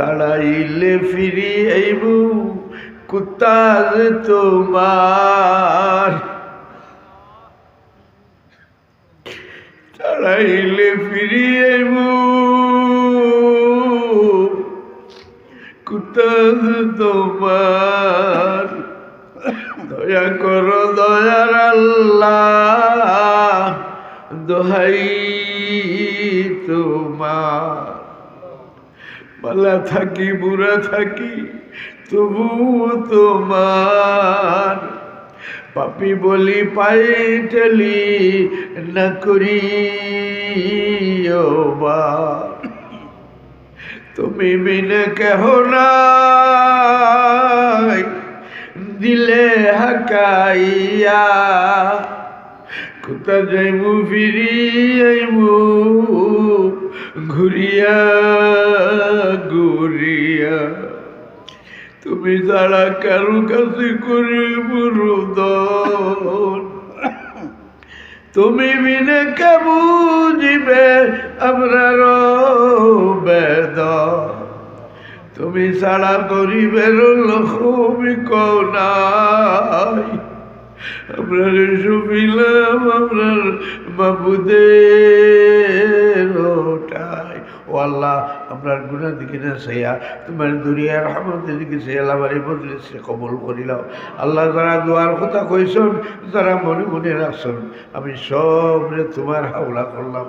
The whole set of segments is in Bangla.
তাড়াইলে ফিরি আইব কুত্তার তোমার। তাড়াইলে ফিরি আইব কুত্তার তোমার। দয়া করো, দয়ার আল্লাহ, দোহাই তোমার। পালা থাকি, বুড়া থাকি তবু তোমার। পাপি বলি পাই টেলি না করি বা। তুমি বিনে কেহ নাই, দিলে হাকাইয়া। কোথা যাইমু ফিরি আইমু ঘুরিয়া ছাড়া কারও কাছে করে মুরুদন তুমি বিনে কে বুঝিবে আমরার বেদ তুমি ছাড়া গরিবের লক্ষ্মী নাই। আপনার সুবিলাম আপনার বাবুদের ওটাই। ও আল্লাহ আপনার গুণার দিকে না সেয়া তোমার দুনিয়ার হামতের দিকে সে আমার এই বদলে সে কবল করিলাম। আল্লাহ যারা দোয়ার কথা কইসন, যারা মনে মনে রাখছেন আমি সব রে তোমার হাওলা করলাম।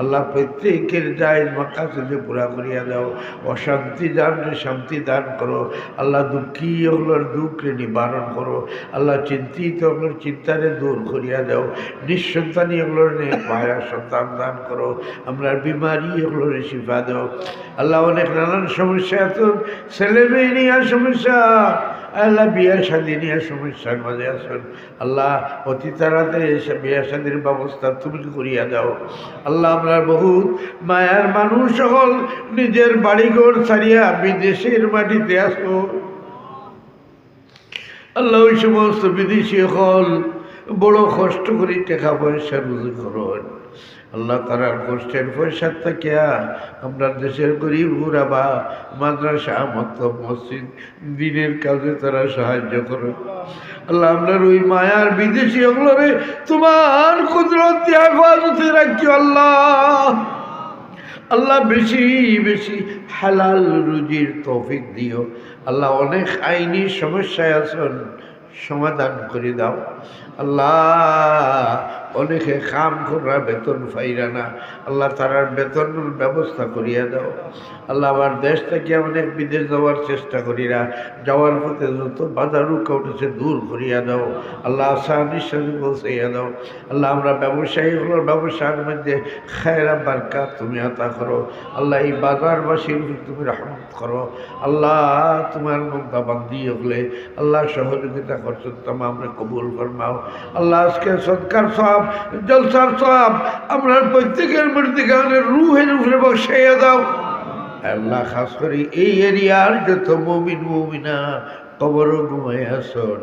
আল্লাহ প্রত্যেকের যায় মাকাশে পুরা করিয়া দাও। অশান্তি দান শান্তি দান করো। আল্লাহ দুঃখী ওগুলোর দুঃখে নিবারণ করো। আল্লাহ চিন্তিত ওগুলোর চিন্তারে দূর করিয়া দাও। নিঃসন্তানী ওগুলোর নে পায়া সন্তান দান করো। আমরা বিমারি ওগুলোর শিফা দাও। আল্লাহ অনেক নানান সমস্যা এত ছেলে মেয়ে নিয়ে সমস্যা। আল্লাহ বিয়া শাদী নিয়ে সমস্যার মাঝে আসুন আল্লাহ অতি তাড়াতাড়ি এসে বিয়া শাদীর ব্যবস্থা তুমি করিয়া দাও। আল্লাহ আমরা বহুত মায়ার মানুষ সকল, নিজের বাড়িঘর ছাড়িয়া বিদেশের মাটিতে আসো আল্লাহ ওই সমস্ত বিদেশি হল বড় কষ্ট করে টাকা পয়সা রুজু করুন। আল্লাহ তারার কষ্টের পয়সার থেকে, আমরা দেশের গরিব বা মাদ্রাসা মতলব মসজিদ, দিনের কাজে তারা সাহায্য করে। আল্লাহ আপনার ওই মায়ার বিদেশি ওগুলোরে তোমার কুদরত হেফাজতে রাখি, আল্লাহ। আল্লাহ, বেশি বেশি হালাল রুজির তৌফিক দিও। আল্লাহ, অনেক আইনি সমস্যায় আছেন, সমাধান করে দাও। আল্লাহ অনেকে কাম করা বেতন পাইরা না। আল্লাহ তারার বেতনের ব্যবস্থা করিয়া দাও। আল্লাহ আমার দেশ থেকে অনেক বিদেশ যাওয়ার চেষ্টা করিরা যাওয়ার পথে যত বাধা রুখা উঠেছে দূর করিয়া দাও। আল্লাহ আশা নিঃশ্বাসে পৌঁছাইয়া দাও। আল্লাহ, আমরা ব্যবসায়ীগুলোর ব্যবসার মধ্যে খায়রা বারকা তুমি আতা করো। আল্লাহ, এই বাজারবাসীর তুমি রহমত করো। আল্লাহ, তোমার মমতা বান্দি হলে আল্লাহ সহযোগিতা করছ তোমা আমরা কবুল ফরমাও। আল্লাহ, আজকে সৎকার সব জলসার সব, আমরা প্রত্যেকের মধ্যে রুহের উপরে বসাইয়া দাও। আল্লাহ খাস করে এই এরিয়ার যত মমিন, মমিনা কবরও ঘুমাই আসন।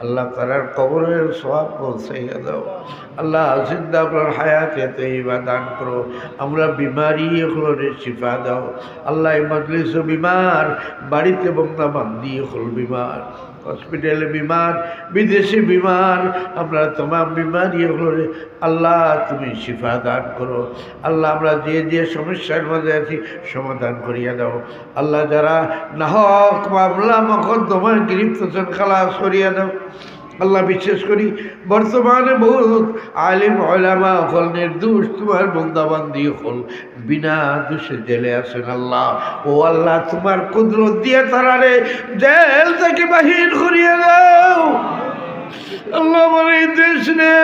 আল্লাহ তারার কবরের সব দাও। আল্লাহ জিন্দা আপনার হায়াতে তৈবা দান করো। আমরা বিমারি এগুলোরে শিফা দাও। আল্লাহ মজলিস বিমার, বাড়িতে বংলা বান্দি হল বিমার। হসপিটালে বিমার, বিদেশে বিমার। আমরা তোমার বিমারি এগুলোরে আল্লাহ তুমি শিফা দান করো। আল্লাহ আমরা যে যে সমস্যার মধ্যে আছি, সমাধান করিয়া দাও। আল্লাহ যারা নাহক মামলা মকদ্দমার গিরিপ্ত খালাস করিয়া দাও। আল্লাহ বিশ্বাস করি, বর্তমানে বহুত আলিম, ওলামা হল নির্দোষ তোমার বন্দাবান্দি হল। বিনা দোষে জেলে আছেন আল্লাহ। ও আল্লাহ, তোমার কুদরত দিয়ে তারারে জেল থেকে বাহির করিয়ে দাও। আল্লাহ আমার এই দেশ নে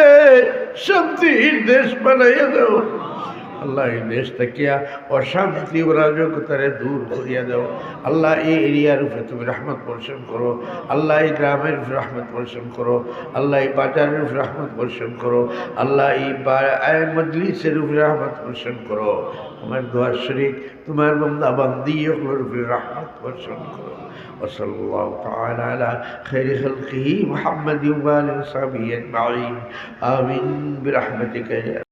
শান্তির দেশ বানাইয়া দাও। আল্লাহ এই দেশ থেকে অশান্তি অরাজকতারে দূর করিয়া দাও আল্লাহ এই এরিয়ার উপরে তুমি রহমত বর্ষণ করো আল্লাহ এই গ্রামের উপরে রহমত বর্ষণ করো আল্লাহ এই বাজারের উপরে রহমত বর্ষণ করো আল্লাহ এই মজলিসের উপরে রহমত বর্ষণ করো আমার দোয়া শরীফ তোমার বন্দা বান্দি ওগুলোর উপরে রহমত বর্ষণ করো وصلى الله تعالى على خير خلقه محمد وآله وصحبه أجمعين آمين برحمتك يا